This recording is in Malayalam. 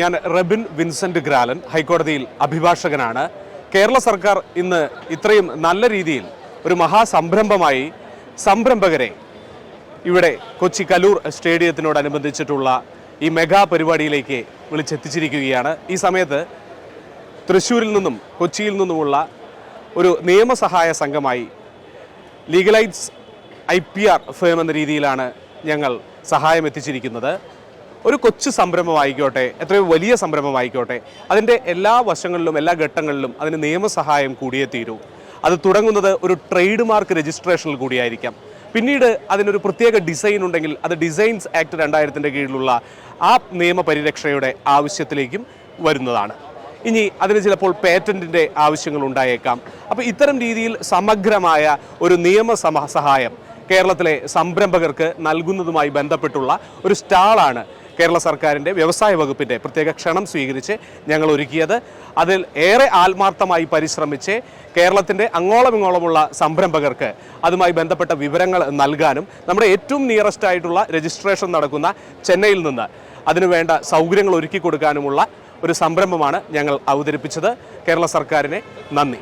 ഞാൻ റബിൻ വിൻസെന്റ് ഗ്രാലൻ ഹൈക്കോടതിയിൽ അഭിഭാഷകനാണ്. കേരള സർക്കാർ ഇന്ന് ഇത്രയും നല്ല രീതിയിൽ ഒരു മഹാസംരംഭമായി സംരംഭകരെ ഇവിടെ കൊച്ചി കലൂർ സ്റ്റേഡിയത്തിനോടനുബന്ധിച്ചിട്ടുള്ള ഈ മെഗാ പരിപാടിയിലേക്ക് വിളിച്ചെത്തിച്ചിരിക്കുകയാണ്. ഈ സമയത്ത് തൃശ്ശൂരിൽ നിന്നും കൊച്ചിയിൽ നിന്നുമുള്ള ഒരു നിയമസഹായ സംഘമായി Legalites I P R firm എന്ന രീതിയിലാണ് ഞങ്ങൾ സഹായം എത്തിച്ചിരിക്കുന്നത് ഒരു കൊച്ചു സംരംഭമായിക്കോട്ടെ എത്രയോ വലിയ സംരംഭമായിക്കോട്ടെ അതിന്റെ എല്ലാ വശങ്ങളിലും എല്ലാ ഘട്ടങ്ങളിലും അതിന് നിയമസഹായം കൂടിയേ തീരൂ. അത് തുടങ്ങുന്നത് ഒരു ട്രേഡ് മാർക്ക് രജിസ്ട്രേഷനിൽ കൂടിയായിരിക്കാം. പിന്നീട് അതിനൊരു പ്രത്യേക ഡിസൈൻ ഉണ്ടെങ്കിൽ അത് ഡിസൈൻസ് ആക്ട് രണ്ടായിരത്തിന്റെ കീഴിലുള്ള ആ നിയമപരിരക്ഷയുടെ ആവശ്യത്തിലേക്കും വരുന്നതാണ്. ഇനി അതിന് ചിലപ്പോൾ പേറ്റന്റിന്റെ ആവശ്യങ്ങൾ ഉണ്ടായേക്കാം. അപ്പോൾ ഇത്തരം രീതിയിൽ സമഗ്രമായ ഒരു നിയമ സഹായം കേരളത്തിലെ സംരംഭകർക്ക് നൽകുന്നതുമായി ബന്ധപ്പെട്ടുള്ള ഒരു സ്റ്റാളാണ് കേരള സർക്കാരിന്റെ വ്യവസായ വകുപ്പിന്റെ പ്രത്യേക ക്ഷണം സ്വീകരിച്ച് ഞങ്ങൾ ഒരുക്കിയത്. അതിൽ ഏറെ ആത്മാർത്ഥമായി പരിശ്രമിച്ച് കേരളത്തിന്റെ അങ്ങോളമിങ്ങോളമുള്ള സംരംഭകർക്ക് അതുമായി ബന്ധപ്പെട്ട വിവരങ്ങൾ നൽകാനും നമ്മുടെ ഏറ്റവും നിയറസ്റ്റ് ആയിട്ടുള്ള രജിസ്ട്രേഷൻ നടക്കുന്ന ചെന്നൈയിൽ നിന്ന് അതിനുവേണ്ട സൗകര്യങ്ങൾ ഒരുക്കി കൊടുക്കാനുമുള്ള ഒരു സംരംഭമാണ് ഞങ്ങൾ അവതരിപ്പിച്ചത്. കേരള സർക്കാരിനെ നന്ദി.